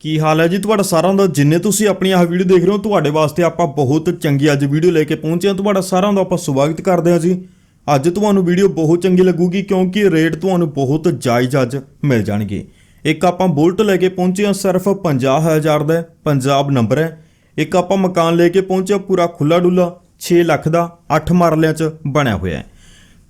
ਕੀ ਹਾਲ ਹੈ ਜੀ ਤੁਹਾਡਾ ਸਾਰਿਆਂ ਦਾ? ਜਿੰਨੇ ਤੁਸੀਂ ਆਪਣੀ ਆਹ ਵੀਡੀਓ ਦੇਖ ਰਹੇ ਹੋ, ਤੁਹਾਡੇ ਵਾਸਤੇ ਆਪਾਂ ਬਹੁਤ ਚੰਗੀ ਅੱਜ ਵੀਡੀਓ ਲੈ ਕੇ ਪਹੁੰਚੇ ਹਾਂ। ਤੁਹਾਡਾ ਸਾਰਿਆਂ ਦਾ ਆਪਾਂ ਸਵਾਗਤ ਕਰਦੇ ਹਾਂ ਜੀ। ਅੱਜ ਤੁਹਾਨੂੰ ਵੀਡੀਓ ਬਹੁਤ ਚੰਗੀ ਲੱਗੂਗੀ ਕਿਉਂਕਿ ਰੇਟ ਤੁਹਾਨੂੰ ਬਹੁਤ ਜਾਇਜ਼ ਅੱਜ ਮਿਲ ਜਾਣਗੇ। ਇੱਕ ਆਪਾਂ ਬੁਲਟ ਲੈ ਕੇ ਪਹੁੰਚੇ ਹਾਂ, ਸਿਰਫ 50000 ਦਾ ਪੰਜਾਬ ਨੰਬਰ ਹੈ। ਇੱਕ ਆਪਾਂ ਮਕਾਨ ਲੈ ਕੇ ਪਹੁੰਚੇ ਹਾਂ, ਪੂਰਾ ਖੁੱਲਾ ਡੁੱਲਾ 6 ਲੱਖ ਦਾ 8 ਮਰਲਿਆਂ 'ਚ ਬਣਿਆ ਹੋਇਆ ਹੈ।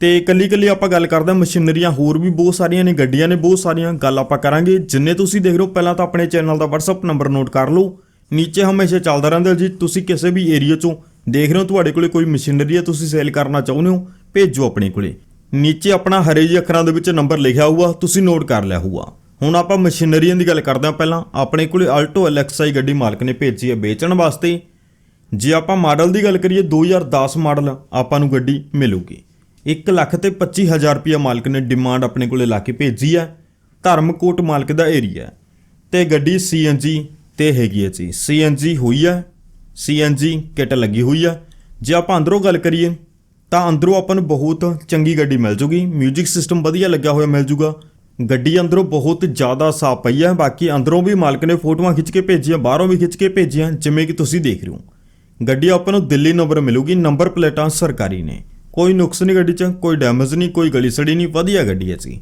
ਤੇ ਕੱਲੀ ਕੱਲੀ ਆਪਾਂ ਗੱਲ ਕਰਦੇ ਹਾਂ, ਮਸ਼ੀਨਰੀਆਂ ਹੋਰ ਵੀ ਬਹੁਤ ਸਾਰੀਆਂ ਨੇ, ਗੱਡੀਆਂ ਨੇ ਬਹੁਤ ਸਾਰੀਆਂ, ਗੱਲ ਆਪਾਂ ਕਰਾਂਗੇ। ਜਿੰਨੇ ਤੁਸੀਂ ਦੇਖ ਰਹੇ ਹੋ, ਪਹਿਲਾਂ ਤਾਂ ਆਪਣੇ ਚੈਨਲ ਦਾ WhatsApp ਨੰਬਰ ਨੋਟ ਕਰ ਲਓ। ਨੀਚੇ ਹਮੇਸ਼ਾ ਚੱਲਦਾ ਰਹਿੰਦਾ ਜੀ, ਤੁਸੀਂ ਕਿਸੇ ਵੀ ਏਰੀਆ ਚੋਂ ਦੇਖ ਰਹੇ ਹੋ, ਤੁਹਾਡੇ ਕੋਲੇ ਕੋਈ ਮਸ਼ੀਨਰੀ ਹੈ, ਤੁਸੀਂ ਸੇਲ ਕਰਨਾ ਚਾਹੁੰਦੇ ਹੋ, ਭੇਜੋ ਆਪਣੇ ਕੋਲੇ। ਨੀਚੇ ਆਪਣਾ ਹਰੇ ਜਿਹੇ ਅੱਖਰਾਂ ਦੇ ਵਿੱਚ ਨੰਬਰ ਲਿਖਿਆ ਹੋਊਗਾ, ਤੁਸੀਂ ਨੋਟ ਕਰ ਲਿਆ ਹੋਊਗਾ। ਹੁਣ ਆਪਾਂ ਮਸ਼ੀਨਰੀਆਂ ਦੀ ਗੱਲ ਕਰਦੇ ਹਾਂ ਪਹਿਲਾਂ, ਆਪਣੇ ਕੋਲੇ ਆਲਟੋ LXI ਗੱਡੀ ਮਾਲਕ ਨੇ ਭੇਜੀ ਹੈ ਵੇਚਣ ਵਾਸਤੇ। ਜੇ ਆਪਾਂ ਮਾਡਲ ਦੀ ਗੱਲ ਕਰੀਏ 2010 ਮਾਡਲ ਆਪਾਂ ਨੂੰ ਗੱਡੀ ਮਿਲੂਗੀ। 1 ਲੱਖ ਤੇ 25000 ਰੁਪਇਆ ਮਾਲਕ ਨੇ ਡਿਮਾਂਡ ਆਪਣੇ ਕੋਲੇ ਲਾ ਕੇ ਭੇਜੀ ਹੈ ਧਰਮਕੋਟ ਮਾਲਕ ਦਾ ਏਰੀਆ ਹੈ। ਤੇ ਗੱਡੀ CNG ਤੇ ਹੈਗੀ ਹੈ ਜੀ। CNG ਹੋਈ ਹੈ CNG ਕਿੱਟ ਲੱਗੀ ਹੋਈ ਹੈ ਜੇ ਆਪਾਂ ਅੰਦਰੋਂ ਗੱਲ ਕਰੀਏ, ਤਾਂ ਅੰਦਰੋਂ ਆਪਾਂ ਨੂੰ ਬਹੁਤ ਚੰਗੀ ਗੱਡੀ ਮਿਲ ਜੂਗੀ। 뮤직 ਸਿਸਟਮ ਵਧੀਆ ਲੱਗਾ ਹੋਇਆ ਮਿਲ ਜੂਗਾ। ਗੱਡੀ ਅੰਦਰੋਂ ਬਹੁਤ ਜ਼ਿਆਦਾ ਸਾਫ਼ ਪਈ ਹੈ ਬਾਕੀ ਅੰਦਰੋਂ ਵੀ ਮਾਲਕ ਨੇ ਫੋਟੋਆਂ ਖਿੱਚ ਕੇ ਭੇਜੀਆਂ, ਬਾਹਰੋਂ ਵੀ ਖਿੱਚ ਕੇ ਭੇਜੀਆਂ, ਜਿਵੇਂ ਕਿ ਤੁਸੀਂ ਦੇਖ ਰਹੇ ਹੋ। ਗੱਡੀ ਆਪਾਂ ਨੂੰ ਦਿੱਲੀ ਨੰਬਰ ਮਿਲੂਗੀ। ਨੰਬਰ ਪਲੇਟਾਂ ਸਰਕਾਰੀ ਨੇ। ਕੋਈ ਨੁਕਸ ਨਹੀਂ ਗੱਡੀ 'ਚ, ਕੋਈ ਡੈਮੇਜ ਨਹੀਂ, ਕੋਈ ਗਲੀ ਸੜੀ ਨਹੀਂ, ਵਧੀਆ ਗੱਡੀ ਹੈ ਜੀ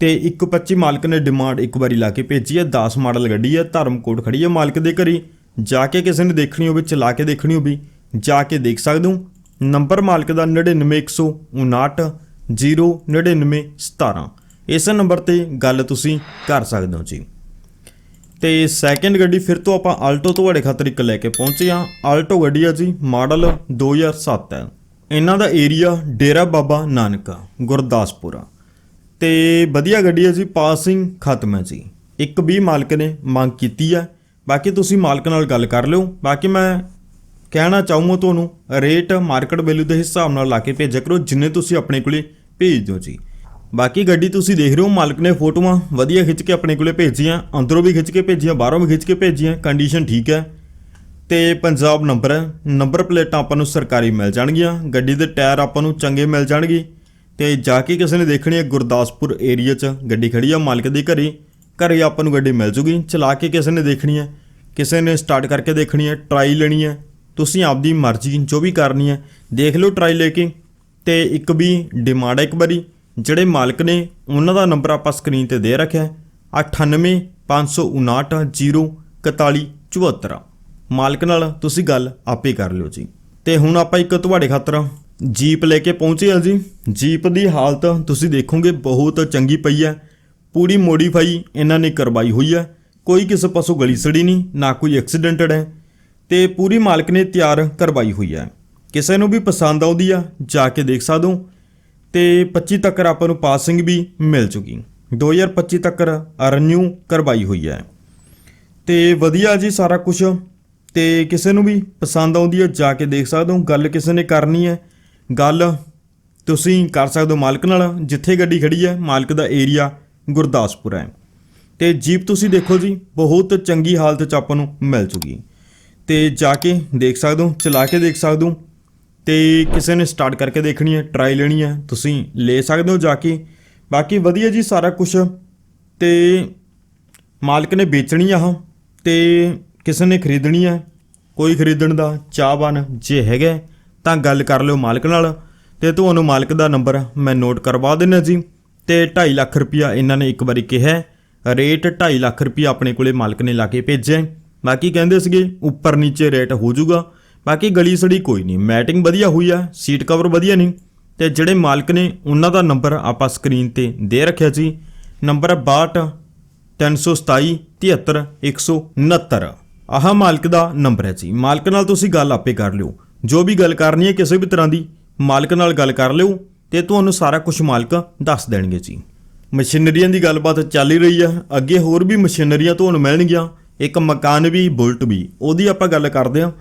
ਤੇ 125 ਮਾਲਕ ਨੇ ਡਿਮਾਂਡ ਇੱਕ ਵਾਰੀ ਲਾ ਕੇ ਭੇਜੀ ਹੈ 10 ਮਾਡਲ ਗੱਡੀ ਹੈ, ਧਰਮਕੋਟ ਖੜੀ ਹੈ ਮਾਲਕ ਦੇ ਘਰੇ। ਜਾ ਕੇ ਕਿਸੇ ਨੇ ਦੇਖਣੀ ਹੋਵੇ, ਚਲਾ ਕੇ ਦੇਖਣੀ ਹੋਵੇ, ਜਾ ਕੇ ਦੇਖ ਸਕਦੇ ਹੋ। ਨੰਬਰ ਮਾਲਕ ਦਾ 99159 09917 ਇਸ ਨੰਬਰ ਤੇ ਗੱਲ ਤੁਸੀਂ ਕਰ ਸਕਦੇ ਹੋ ਜੀ। ਤੇ ਸੈਕੰਡ ਗੱਡੀ ਫਿਰ ਤੋਂ ਆਪਾਂ ਆਲਟੋ ਤੁਹਾਡੇ ਖਾਤਰ ਇੱਕ ਲੈ ਕੇ ਪਹੁੰਚੇ ਆ ਆਲਟੋ ਗੱਡੀ ਆ ਜੀ ਮਾਡਲ 2007 ਹੈ। ਇਹਨਾਂ ਦਾ ਏਰੀਆ ਡੇਰਾ ਬਾਬਾ ਨਾਨਕਾ, ਗੁਰਦਾਸਪੁਰਾ। ਤੇ ਵਧੀਆ ਗੱਡੀ ਹੈ ਜੀ, ਪਾਸਿੰਗ ਖਤਮ ਹੈ ਜੀ। ਇੱਕ ਵੀ ਮਾਲਕ ਨੇ ਮੰਗ ਕੀਤੀ ਹੈ। ਬਾਕੀ ਤੁਸੀਂ ਮਾਲਕ ਨਾਲ ਗੱਲ ਕਰ ਲਿਓ। ਬਾਕੀ ਮੈਂ ਕਹਿਣਾ ਚਾਹੂੰਗਾ ਤੁਹਾਨੂੰ, ਰੇਟ ਮਾਰਕੀਟ ਵੈਲਿਊ ਦੇ ਹਿਸਾਬ ਨਾਲ ਲਾ ਕੇ ਭੇਜਿਆ ਕਰੋ, ਜਿੰਨੇ ਤੁਸੀਂ ਆਪਣੇ ਕੋਲੇ ਭੇਜ ਦਿਓ ਜੀ। ਬਾਕੀ ਗੱਡੀ ਤੁਸੀਂ ਦੇਖ ਰਹੇ ਹੋ, ਮਾਲਕ ਨੇ ਫੋਟੋਆਂ ਵਧੀਆ ਖਿੱਚ ਕੇ ਆਪਣੇ ਕੋਲੇ ਭੇਜੀਆਂ, ਅੰਦਰੋਂ ਵੀ ਖਿੱਚ ਕੇ ਭੇਜੀਆਂ, ਬਾਹਰੋਂ ਵੀ ਖਿੱਚ ਕੇ ਭੇਜੀਆਂ ਕੰਡੀਸ਼ਨ ਠੀਕ ਹੈ। ਤੇ ਪੰਜਾਬ ਨੰਬਰ ਹੈ। ਨੰਬਰ ਪਲੇਟਾਂ ਆਪਾਂ ਨੂੰ ਸਰਕਾਰੀ ਮਿਲ ਜਾਣਗੀਆਂ। ਗੱਡੀ ਦੇ ਟਾਇਰ ਆਪਾਂ ਨੂੰ ਚੰਗੇ ਮਿਲ ਜਾਣਗੇ। ਤੇ ਜਾ ਕੇ ਕਿਸੇ ਨੇ ਦੇਖਣੀ ਹੈ ਗੁਰਦਾਸਪੁਰ ਏਰੀਆ 'ਚ ਗੱਡੀ ਖੜੀ ਆ ਮਾਲਕ ਦੇ ਘਰੇ। ਘਰੇ ਆਪਾਂ ਨੂੰ ਗੱਡੀ ਮਿਲ ਜੂਗੀ। ਚਲਾ ਕੇ ਕਿਸੇ ਨੇ ਦੇਖਣੀ ਹੈ। ਕਿਸੇ ਨੇ ਸਟਾਰਟ ਕਰਕੇ ਦੇਖਣੀ ਹੈ। ਟਰਾਈ ਲੈਣੀ ਹੈ। ਤੁਸੀਂ ਆਪਦੀ ਮਰਜ਼ੀ ਜੋ ਵੀ ਕਰਨੀ ਹੈ। ਦੇਖ ਲਓ ਟਰਾਈ ਲੈ ਕੇ। ਤੇ ਇੱਕ ਵੀ ਡਿਮਾਂਡ ਹੈ ਇੱਕ ਵਾਰੀ। ਜਿਹੜੇ ਮਾਲਕ ਨੇ ਉਹਨਾਂ ਦਾ ਨੰਬਰ ਆਪਾਂ ਸਕਰੀਨ ਤੇ ਦੇ ਰੱਖਿਆ ਹੈ। 9855904174 ਮਾਲਕ ਨਾਲ ਤੁਸੀਂ ਗੱਲ ਆਪੇ ਕਰ ਲਿਓ ਜੀ। ਤੇ ਹੁਣ ਆਪਾਂ ਇੱਕ ਤੁਹਾਡੇ ਖਾਤਰ ਜੀਪ ਲੈ ਕੇ ਪਹੁੰਚੇ ਹਾਂ ਜੀ। ਜੀਪ ਦੀ ਹਾਲਤ ਤੁਸੀਂ ਦੇਖੋਗੇ ਬਹੁਤ ਚੰਗੀ ਪਈ ਹੈ। ਪੂਰੀ ਮੋਡੀਫਾਈ ਇਹਨਾਂ ਨੇ ਕਰਵਾਈ ਹੋਈ ਹੈ। ਕੋਈ ਕਿਸੇ ਪਾਸੋਂ ਗਲੀ ਸੜੀ ਨਹੀਂ, ਨਾ ਕੋਈ ਐਕਸੀਡੈਂਟਡ ਹੈ। ਤੇ ਪੂਰੀ ਮਾਲਕ ਨੇ ਤਿਆਰ ਕਰਵਾਈ ਹੋਈ ਹੈ। ਕਿਸੇ ਨੂੰ ਵੀ ਪਸੰਦ ਆਉਂਦੀ ਆ, ਜਾ ਕੇ ਦੇਖ ਸਕਦੇ ਹੋ। ਤੇ 25 ਤੱਕ ਆਪਾਂ ਨੂੰ ਪਾਸਿੰਗ ਵੀ ਮਿਲ ਚੁੱਕੀ। 2025 ਤੱਕ ਰਨਿਊ ਕਰਵਾਈ ਹੋਈ ਹੈ। ਤੇ ਵਧੀਆ ਜੀ ਸਾਰਾ ਕੁਝ ਤੇ ਕਿਸੇ ਨੂੰ ਵੀ ਪਸੰਦ ਆਉਂਦੀ ਹੈ, ਜਾ ਕੇ ਦੇਖ ਸਕਦੇ ਹੋ, ਗੱਲ ਕਿਸੇ ਨੇ ਕਰਨੀ ਹੈ, ਗੱਲ ਤੁਸੀਂ ਕਰ ਸਕਦੇ ਹੋ ਮਾਲਕ ਨਾਲ, ਜਿੱਥੇ ਗੱਡੀ ਖੜੀ ਹੈ, ਮਾਲਕ ਦਾ ਏਰੀਆ ਗੁਰਦਾਸਪੁਰ ਹੈ। ਤੇ ਜੀਪ ਤੁਸੀਂ ਦੇਖੋ ਜੀ, ਬਹੁਤ ਚੰਗੀ ਹਾਲਤ ਚ ਆਪਾਂ ਨੂੰ ਮਿਲ ਚੁੱਕੀ ਤੇ ਜਾ ਕੇ ਦੇਖ ਸਕਦੇ ਹੋ, ਚਲਾ ਕੇ ਦੇਖ ਸਕਦੇ ਹੋ, ਤੇ ਕਿਸੇ ਨੇ ਸਟਾਰਟ ਕਰਕੇ ਦੇਖਣੀ ਹੈ, ਟਰਾਈ ਲੈਣੀ ਹੈ, ਤੁਸੀਂ ਲੈ ਸਕਦੇ ਹੋ ਜਾ ਕੇ। ਬਾਕੀ ਵਧੀਆ ਜੀ ਸਾਰਾ ਕੁਝ ਤੇ ਮਾਲਕ ਨੇ ਵੇਚਣੀ ਆ ਉਹ ਤੇ ਕਿਸੇ ਨੇ ਖਰੀਦਣੀ ਹੈ, ਕੋਈ ਖਰੀਦਣ ਦਾ ਚਾਹਵਾਨ ਜੇ ਹੈਗਾ ਤਾਂ ਗੱਲ ਕਰ ਲਿਓ ਮਾਲਕ ਨਾਲ। ਤੇ ਤੁਹਾਨੂੰ ਮਾਲਕ ਦਾ ਨੰਬਰ ਮੈਂ ਨੋਟ ਕਰਵਾ ਦਿੰਨਾ ਜੀ। ਤੇ 2.5 ਲੱਖ ਰੁਪਇਆ ਇਹਨਾਂ ਨੇ ਇੱਕ ਵਾਰੀ ਕਿਹਾ ਰੇਟ 2.5 ਲੱਖ ਰੁਪਇਆ ਆਪਣੇ ਕੋਲੇ ਮਾਲਕ ਨੇ ਲਾ ਕੇ ਭੇਜਿਆ ਬਾਕੀ ਕਹਿੰਦੇ ਸੀਗੇ, ਉੱਪਰ ਨੀਚੇ ਰੇਟ ਹੋ ਜਾਊਗਾ। ਬਾਕੀ ਗਲੀ ਸੜੀ ਕੋਈ ਨਹੀਂ, ਮੈਟਿੰਗ ਵਧੀਆ ਹੋਈ ਆ, ਸੀਟ ਕਵਰ ਵਧੀਆ ਨਹੀਂ। ਤੇ ਜਿਹੜੇ ਮਾਲਕ ਨੇ ਉਹਨਾਂ ਦਾ ਨੰਬਰ ਆਪਾਂ ਸਕਰੀਨ ਤੇ ਦੇ ਰੱਖਿਆ ਜੀ। ਨੰਬਰ ਹੈ 62 327 73 169 ਆਹ ਮਾਲਕ ਦਾ ਨੰਬਰ ਹੈ ਜੀ। ਮਾਲਕ ਨਾਲ ਤੁਸੀਂ ਗੱਲ ਆਪੇ ਕਰ ਲਿਓ। ਜੋ ਵੀ ਗੱਲ ਕਰਨੀ ਹੈ ਕਿਸੇ ਵੀ ਤਰ੍ਹਾਂ ਦੀ, ਮਾਲਕ ਨਾਲ ਗੱਲ ਕਰ ਲਿਓ ਤੇ ਤੁਹਾਨੂੰ ਸਾਰਾ ਕੁਝ ਮਾਲਕ ਦੱਸ ਦੇਣਗੇ ਜੀ। ਮਸ਼ੀਨਰੀਆਂ ਦੀ ਗੱਲਬਾਤ ਚੱਲ ਹੀ ਰਹੀ ਆ ਅੱਗੇ ਹੋਰ ਵੀ ਮਸ਼ੀਨਰੀਆਂ ਤੁਹਾਨੂੰ ਮਿਲਣਗੀਆਂ। ਇੱਕ ਮਕਾਨ ਵੀ, ਬੁਲਟ ਵੀ, ਉਹਦੀ ਆਪਾਂ ਗੱਲ ਕਰਦੇ ਹਾਂ।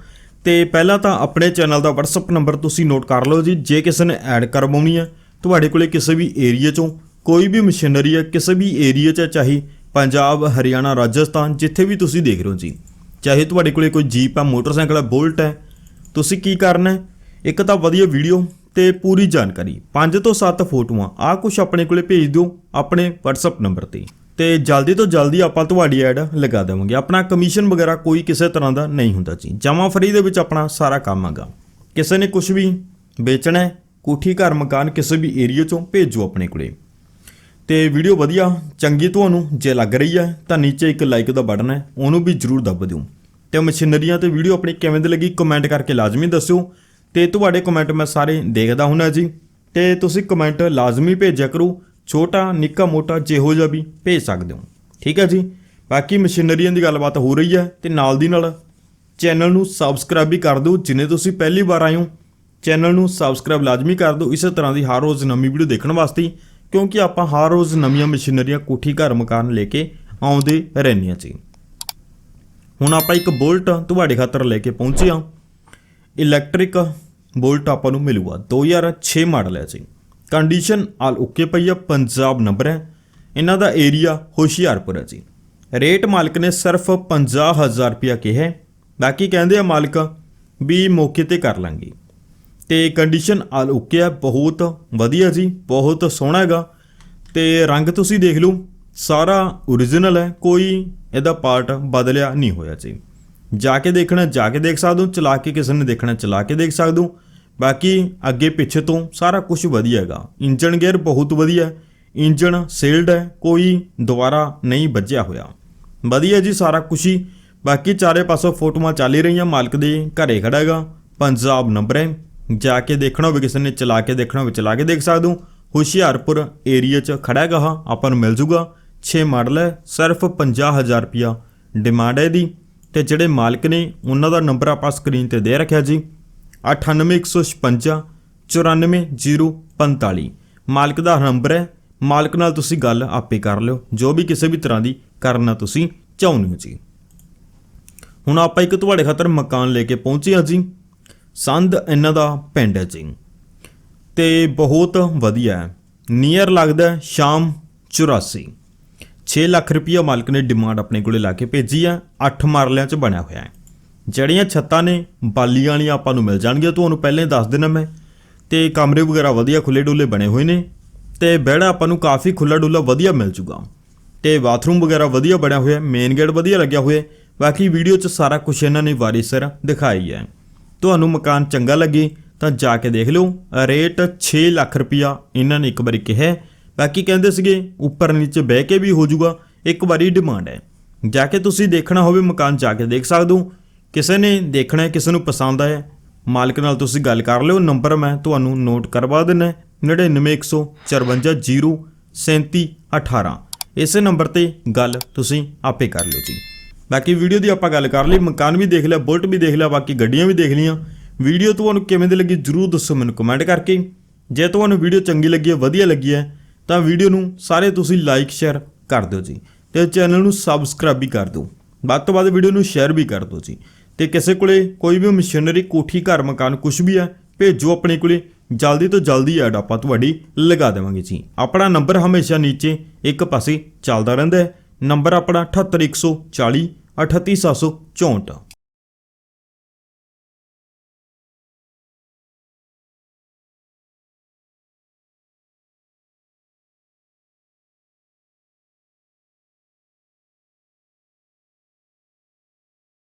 ਤੇ ਪਹਿਲਾਂ ਤਾਂ ਆਪਣੇ ਚੈਨਲ ਦਾ WhatsApp ਨੰਬਰ ਤੁਸੀਂ ਨੋਟ ਕਰ ਲਓ ਜੀ। ਜੇ ਕਿਸੇ ਨੇ ਐਡ ਕਰਵਾਉਣੀ ਹੈ, ਤੁਹਾਡੇ ਕੋਲੇ ਕਿਸੇ ਵੀ ਏਰੀਆ ਚੋਂ ਕੋਈ ਵੀ ਮਸ਼ੀਨਰੀ ਹੈ, ਕਿਸੇ ਵੀ ਏਰੀਆ 'ਚ ਚਾਹੇ ਪੰਜਾਬ, ਹਰਿਆਣਾ, ਰਾਜਸਥਾਨ, ਜਿੱਥੇ ਵੀ ਤੁਸੀਂ ਦੇਖ ਰਹੇ ਹੋ ਜੀ। ਚਾਹੇ ਤੁਹਾਡੇ ਕੋਲੇ ਕੋਈ ਜੀਪ ਹੈ, ਮੋਟਰਸਾਈਕਲ ਹੈ ਬੁਲਟ ਹੈ, ਤੁਸੀਂ ਕੀ ਕਰਨਾ ਹੈ? ਇੱਕ ਤਾਂ ਵਧੀਆ ਵੀਡੀਓ ਤੇ ਪੂਰੀ ਜਾਣਕਾਰੀ। 5 ਤੋਂ 7 ਫੋਟੋਆਂ, ਆਹ ਕੁਝ ਆਪਣੇ ਕੋਲੇ ਭੇਜ ਦਿਓ ਆਪਣੇ WhatsApp ਨੰਬਰ ਤੇ। ਤੇ ਜਲਦੀ ਤੋਂ ਜਲਦੀ ਆਪਾਂ ਤੁਹਾਡੀ ਐਡ ਲਗਾ ਦੇਵਾਂਗੇ। ਆਪਣਾ ਕਮਿਸ਼ਨ ਵਗੈਰਾ ਕੋਈ ਕਿਸੇ ਤਰ੍ਹਾਂ ਦਾ ਨਹੀਂ ਹੁੰਦਾ ਜੀ। ਜਮਾ ਫਰੀ ਦੇ ਵਿੱਚ ਆਪਣਾ ਸਾਰਾ ਕੰਮ ਹੈਗਾ। ਕਿਸੇ ਨੇ ਕੁਝ ਵੀ ਵੇਚਣਾ ਹੈ, ਕੋਠੀ, ਘਰ, ਮਕਾਨ, ਕਿਸੇ ਵੀ ਏਰੀਆ ਚੋਂ ਭੇਜੋ ਆਪਣੇ ਕੋਲੇ। ਤੇ ਵੀਡੀਓ ਵਧੀਆ, ਚੰਗੀ ਤੁਹਾਨੂੰ ਜੇ ਲੱਗ ਰਹੀ ਹੈ, ਤਾਂ ਨੀਚੇ ਇੱਕ ਲਾਈਕ ਦਾ ਬਟਨ ਹੈ, ਉਹਨੂੰ ਵੀ ਜਰੂਰ ਦੱਬ ਦਿਓ। ਤੇ ਮਸ਼ੀਨਰੀਆਂ ਤੇ ਵੀਡੀਓ ਆਪਣੀ ਕਿਵੇਂ ਦੀ ਲੱਗੀ ਕਮੈਂਟ ਕਰਕੇ ਲਾਜ਼ਮੀ ਦੱਸਿਓ। ਤੇ ਤੁਹਾਡੇ ਕਮੈਂਟ ਮੈਂ ਸਾਰੇ ਦੇਖਦਾ ਹੁੰਨਾ ਜੀ। ਤੇ ਤੁਸੀਂ ਕਮੈਂਟ ਲਾਜ਼ਮੀ ਭੇਜਿਆ ਕਰੋ, ਛੋਟਾ, ਨਿੱਕਾ, ਮੋਟਾ ਜਿਹੋ ਜਿਹਾ ਵੀ ਭੇਜ ਸਕਦੇ ਹੋ। ਠੀਕ ਹੈ ਜੀ? ਬਾਕੀ ਮਸ਼ੀਨਰੀਆਂ ਦੀ ਗੱਲਬਾਤ ਹੋ ਰਹੀ ਹੈ, ਤੇ ਨਾਲ ਦੀ ਨਾਲ ਚੈਨਲ ਨੂੰ ਸਬਸਕ੍ਰਾਈਬ ਵੀ ਕਰ ਦਿਓ, ਜਿਨੇ ਤੁਸੀਂ ਪਹਿਲੀ ਵਾਰ ਆਏ ਹੋ। ਚੈਨਲ ਨੂੰ ਸਬਸਕ੍ਰਾਈਬ ਲਾਜ਼ਮੀ ਕਰ ਦਿਓ, ਇਸੇ ਤਰ੍ਹਾਂ ਦੀ ਹਰ ਰੋਜ਼ ਨਵੀਂ ਵੀਡੀਓ ਦੇਖਣ ਵਾਸਤੇ। ਕਿਉਂਕਿ ਆਪਾਂ ਹਰ ਰੋਜ਼ ਨਵੀਆਂ ਮਸ਼ੀਨਰੀਆਂ ਕੋਠੀ ਘਰ ਮਕਾਨ ਲੈ ਕੇ ਆਉਂਦੇ ਰਹਿੰਦੇ ਹਾਂ ਜੀ। ਹੁਣ ਆਪਾਂ ਇੱਕ ਬੋਲਟ ਤੁਹਾਡੇ ਖਾਤਰ ਲੈ ਕੇ ਪਹੁੰਚੇ ਹਾਂ। ਇਲੈਕਟ੍ਰਿਕ ਬੋਲਟ ਆਪਾਂ ਨੂੰ ਮਿਲੂਗਾ 2006 ਮਾਡਲ ਹੈ ਜੀ। ਕੰਡੀਸ਼ਨ ਆਲ ਓਕੇ ਪਈ ਆ, ਪੰਜਾਬ ਨੰਬਰ ਹੈ। ਇਹਨਾਂ ਦਾ ਏਰੀਆ ਹੁਸ਼ਿਆਰਪੁਰ ਹੈ ਜੀ। ਰੇਟ ਮਾਲਕ ਨੇ ਸਿਰਫ 50000 ਰੁਪਇਆ ਕਿਹਾ ਬਾਕੀ ਕਹਿੰਦੇ ਆ ਮਾਲਕ, ਵੀ ਮੌਕੇ ਤੇ ਕਰ ਲਾਂਗੇ। ਤੇ ਕੰਡੀਸ਼ਨ ਆਲ ਓਕੇ ਹੈ ਬਹੁਤ ਵਧੀਆ ਜੀ, ਬਹੁਤ ਸੋਹਣਾ ਹੈਗਾ। ਤੇ ਰੰਗ ਤੁਸੀਂ ਦੇਖ ਲਓ, ਸਾਰਾ origignal ਹੈ, ਕੋਈ ਇਹਦਾ ਪਾਰਟ ਬਦਲਿਆ ਨਹੀਂ ਹੋਇਆ ਜੀ। ਜਾ ਕੇ ਦੇਖਣਾ, ਜਾ ਕੇ ਦੇਖ ਸਕਦੇ ਹੋ, ਚਲਾ ਕੇ ਕਿਸੇ ਨੇ ਦੇਖਣਾ, ਚਲਾ ਕੇ ਦੇਖ ਸਕਦੇ ਹੋ। ਬਾਕੀ ਅੱਗੇ ਪਿੱਛੇ ਤੋਂ ਸਾਰਾ ਕੁਝ ਵਧੀਆ ਹੈਗਾ। ਇੰਜਨ ਗੇਅਰ ਬਹੁਤ ਵਧੀਆ ਹੈ ਇੰਜਨ ਸੀਲਡ ਹੈ, ਕੋਈ ਦੁਬਾਰਾ ਨਹੀਂ ਵੱਜਿਆ ਹੋਇਆ। ਵਧੀਆ ਜੀ ਸਾਰਾ ਕੁਝ ਹੀ। ਬਾਕੀ ਚਾਰੇ ਪਾਸੋਂ ਫੋਟੋਆਂ ਚੱਲ ਹੀ ਰਹੀਆਂ, ਮਾਲਕ ਦੇ ਘਰੇ ਖੜਾ ਹੈਗਾ, ਪੰਜਾਬ ਨੰਬਰ ਹੈ। ਜਾ ਕੇ ਦੇਖਣਾ ਹੋਵੇ, ਕਿਸੇ ਨੇ ਚਲਾ ਕੇ ਦੇਖਣਾ ਹੋਵੇ, ਚਲਾ ਕੇ ਦੇਖ ਸਕਦੇ। ਹੋ ਹੁਸ਼ਿਆਰਪੁਰ ਏਰੀਆ 'ਚ ਖੜਾ ਹੈਗਾ ਆਪਾਂ ਨੂੰ ਮਿਲ ਜੂਗਾ। 6 ਮਾਡਲ ਹੈ, ਸਿਰਫ 50000 ਰੁਪਿਆ ਡਿਮਾਂਡ ਹੈ ਇਹਦੀ। ਤੇ ਜਿਹੜੇ ਮਾਲਕ ਨੇ, ਉਹਨਾਂ ਦਾ ਨੰਬਰ ਆਪਾਂ ਸਕਰੀਨ ਤੇ ਦੇ ਰੱਖਿਆ ਜੀ। 98156 94045 ਮਾਲਕ ਦਾ ਨੰਬਰ ਹੈ, ਮਾਲਕ ਨਾਲ ਤੁਸੀਂ ਗੱਲ ਆਪੇ ਕਰ ਲਿਓ। ਜੋ ਵੀ ਕਿਸੇ ਵੀ ਤਰ੍ਹਾਂ ਦੀ ਕਰਨਾ ਤੁਸੀਂ ਚਾਹੁੰਦੇ ਹੋ ਜੀ। ਹੁਣ ਆਪਾਂ ਇੱਕ ਤੁਹਾਡੇ ਖਾਤਰ ਮਕਾਨ ਲੈ ਕੇ ਪਹੁੰਚੇ ਹਾਂ ਜੀ। ਸੰਦ ਇਹਨਾਂ ਦਾ ਪਿੰਡ ਹੈ ਜੀ। ਤੇ ਬਹੁਤ ਵਧੀਆ ਹੈ। ਨੀਅਰ ਲੱਗਦਾ ਸ਼ਾਮ 84 6 ਲੱਖ ਰੁਪਈਆ ਮਾਲਕ ਨੇ ਡਿਮਾਂਡ ਆਪਣੇ ਕੋਲੇ ਲਾ ਕੇ ਭੇਜੀ ਆ 8 ਮਾਰਲਿਆਂ 'ਚ ਬਣਿਆ ਹੋਇਆ ਹੈ। ਜਿਹੜੀਆਂ ਛੱਤਾਂ ਨੇ, ਬਾਲੀਆਂ ਵਾਲੀਆਂ ਆਪਾਂ ਨੂੰ ਮਿਲ ਜਾਣਗੀਆਂ। ਤੁਹਾਨੂੰ ਪਹਿਲਾਂ ਹੀ ਦੱਸ ਦੇਣਾ ਮੈਂ। ਤੇ ਕਮਰੇ ਵਗੈਰਾ ਵਧੀਆ ਖੁੱਲੇ ਡੁੱਲੇ ਬਣੇ ਹੋਏ ਨੇ। ਤੇ ਬਹਿੜਾ ਆਪਾਂ ਨੂੰ ਕਾਫੀ ਖੁੱਲਾ ਡੁੱਲਾ ਵਧੀਆ ਮਿਲ ਜੂਗਾ ਤੇ ਬਾਥਰੂਮ ਵਗੈਰਾ ਵਧੀਆ ਬਣਿਆ ਹੋਇਆ ਮੇਨ ਗੇਟ ਵਧੀਆ ਲੱਗਿਆ ਹੋਇਆ ਬਾਕੀ ਵੀਡੀਓ 'ਚ ਸਾਰਾ ਕੁਝ ਇਹਨਾਂ ਨੇ ਵਾਰੀਸਰ ਦਿਖਾਈ ਹੈ। ਤੁਹਾਨੂੰ ਮਕਾਨ ਚੰਗਾ ਲੱਗੇ ਤਾਂ ਜਾ ਕੇ ਦੇਖ ਲਓ। ਰੇਟ 6 ਲੱਖ ਰੁਪਇਆ ਇਹਨਾਂ ਨੇ ਇੱਕ ਵਾਰੀ ਕਿਹਾ। ਬਾਕੀ ਕਹਿੰਦੇ ਸੀਗੇ, ਉੱਪਰ ਨੀਚੇ ਬਹਿ ਕੇ ਵੀ ਹੋ ਜਾਊਗਾ ਇੱਕ ਵਾਰੀ ਡਿਮਾਂਡ ਹੈ। ਜਾ ਕੇ ਤੁਸੀਂ ਦੇਖਣਾ ਹੋਵੇ, ਮਕਾਨ ਜਾ ਕੇ ਦੇਖ ਸਕਦੇ ਹੋ। ਕਿਸੇ ਨੇ ਦੇਖਣਾ ਹੈ, ਕਿਸੇ ਨੂੰ ਪਸੰਦ ਆਇਆ। ਮਾਲਕ ਨਾਲ ਤੁਸੀਂ ਗੱਲ ਕਰ ਲਿਓ, ਨੰਬਰ ਮੈਂ ਤੁਹਾਨੂੰ ਨੋਟ ਕਰਵਾ ਦਿੰਨਾ 9915403718 ਇਸੇ ਨੰਬਰ ਤੇ ਗੱਲ ਤੁਸੀਂ ਆਪੇ ਕਰ ਲਿਓ ਜੀ। ਬਾਕੀ ਵੀਡੀਓ ਦੀ ਆਪਾਂ ਗੱਲ ਕਰ ਲਈ, ਮਕਾਨ ਵੀ ਦੇਖ ਲਿਆ, ਬੁਲਟ ਵੀ ਦੇਖ ਲਿਆ, ਬਾਕੀ ਗੱਡੀਆਂ ਵੀ ਦੇਖ ਲਈਆਂ। ਵੀਡੀਓ ਤੁਹਾਨੂੰ ਕਿਵੇਂ ਦੀ ਲੱਗੀ ਜਰੂਰ ਦੱਸੋ ਮੈਨੂੰ ਕਮੈਂਟ ਕਰਕੇ। ਜੇ ਤੁਹਾਨੂੰ ਵੀਡੀਓ ਚੰਗੀ ਲੱਗੀ ਹੈ, ਵਧੀਆ ਲੱਗੀ ਹੈ, ਤਾਂ ਵੀਡੀਓ ਨੂੰ ਸਾਰੇ ਤੁਸੀਂ ਲਾਈਕ ਸ਼ੇਅਰ ਕਰ ਦਿਓ ਜੀ। ਤੇ ਚੈਨਲ ਨੂੰ ਸਬਸਕ੍ਰਾਈਬ ਵੀ ਕਰ ਦਿਓ। ਵੱਧ ਤੋਂ ਵੱਧ ਵੀਡੀਓ ਨੂੰ ਸ਼ੇਅਰ ਵੀ ਕਰ ਦਿਓ ਜੀ। ਤੇ ਕਿਸੇ ਕੋਲੇ ਕੋਈ ਵੀ ਮਸ਼ੀਨਰੀ ਕੋਠੀ, ਘਰ, ਮਕਾਨ ਕੁਝ ਵੀ ਹੈ, ਭੇਜੋ ਆਪਣੇ ਕੋਲੇ। ਜਲਦੀ ਤੋਂ ਜਲਦੀ ਐਡ ਆਪਾਂ ਤੁਹਾਡੀ ਲਗਾ ਦੇਵਾਂਗੇ ਜੀ। ਆਪਣਾ ਨੰਬਰ ਹਮੇਸ਼ਾ ਨੀਚੇ ਇੱਕ ਪਾਸੇ ਚੱਲਦਾ ਰਹਿੰਦਾ ਹੈ। ਨੰਬਰ ਆਪਣਾ 78140 38764